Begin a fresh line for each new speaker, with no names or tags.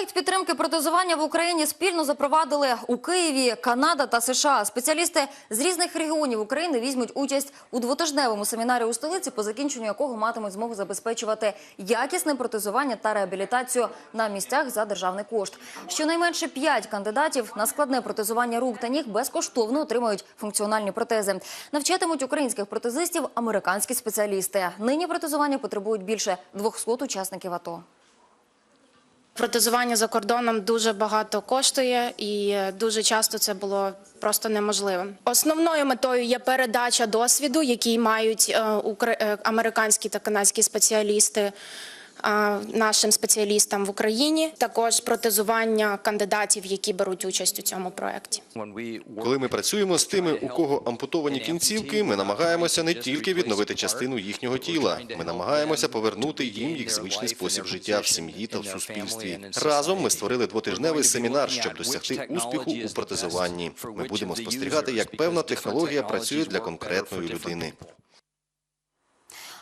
Проект підтримки протезування в Україні спільно запровадили у Києві, Канада та США. Спеціалісти з різних регіонів України візьмуть участь у двотижневому семінарі у столиці, по закінченню якого матимуть змогу забезпечувати якісне протезування та реабілітацію на місцях за державний кошт. Щонайменше п'ять кандидатів на складне протезування рук та ніг безкоштовно отримають функціональні протези. Навчатимуть українських протезистів американські спеціалісти. Нині протезування потребують більше 200 учасників АТО.
Протезування за кордоном дуже багато коштує, і е, дуже часто це було просто неможливим. Основною метою є передача досвіду, який мають е, е, американські та канадські спеціалісти. Е, Нашим спеціалістам в Україні також протезування кандидатів, які беруть участь у цьому проєкті.
Коли ми працюємо з тими, у кого ампутовані кінцівки, ми намагаємося не тільки відновити частину їхнього тіла, ми намагаємося повернути їм їх звичний спосіб життя в сім'ї та в суспільстві. Разом ми створили двотижневий семінар, щоб досягти успіху у протезуванні. Ми будемо спостерігати, як певна технологія працює для конкретної людини.